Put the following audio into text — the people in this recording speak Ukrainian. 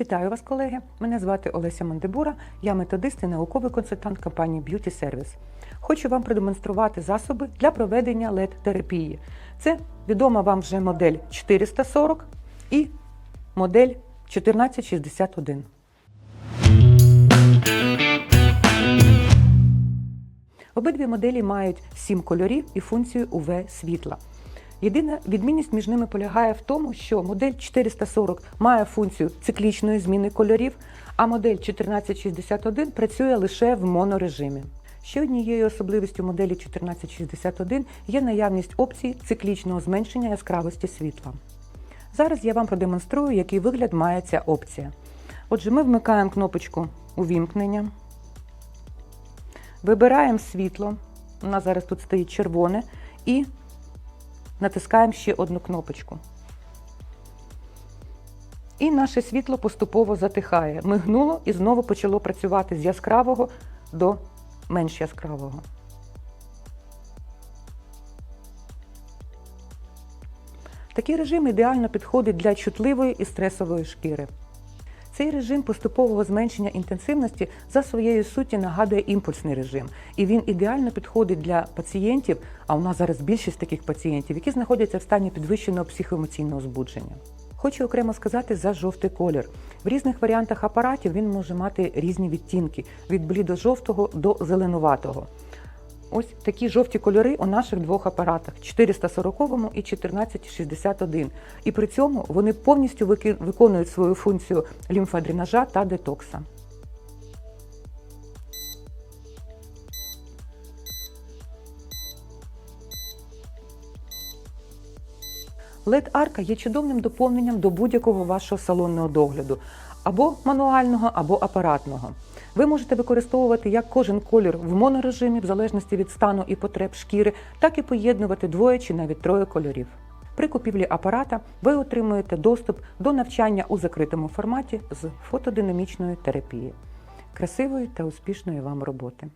Вітаю вас, колеги! Мене звати Олеся Мандебура, я методист і науковий консультант компанії Beauty Service. Хочу вам продемонструвати засоби для проведення LED-терапії. Це відома вам вже модель 440 і модель 1461. Обидві моделі мають 7 кольорів і функцію UV світла. Єдина відмінність між ними полягає в тому, що модель 440 має функцію циклічної зміни кольорів, а модель 1461 працює лише в монорежимі. Ще однією особливістю моделі 1461 є наявність опції циклічного зменшення яскравості світла. Зараз я вам продемонструю, який вигляд має ця опція. Отже, ми вмикаємо кнопочку увімкнення, вибираємо світло, у нас зараз тут стоїть червоне, і натискаємо ще одну кнопочку. І наше світло поступово затихає. Мигнуло і знову почало працювати з яскравого до менш яскравого. Такий режим ідеально підходить для чутливої і стресової шкіри. Цей режим поступового зменшення інтенсивності за своєю суті нагадує імпульсний режим, і він ідеально підходить для пацієнтів. А у нас зараз більшість таких пацієнтів, які знаходяться в стані підвищеного психоемоційного збудження. Хочу окремо сказати за жовтий колір. В різних варіантах апаратів він може мати різні відтінки від блідо-жовтого до зеленуватого. Ось такі жовті кольори у наших двох апаратах 440 і 1461. І при цьому вони повністю виконують свою функцію лімфодренажа та детокса. LED-арка є чудовним доповненням до будь-якого вашого салонного догляду, або мануального, або апаратного. Ви можете використовувати як кожен колір в монорежимі, в залежності від стану і потреб шкіри, так і поєднувати двоє чи навіть троє кольорів. При купівлі апарата ви отримуєте доступ до навчання у закритому форматі з фотодинамічної терапії. Красивої та успішної вам роботи!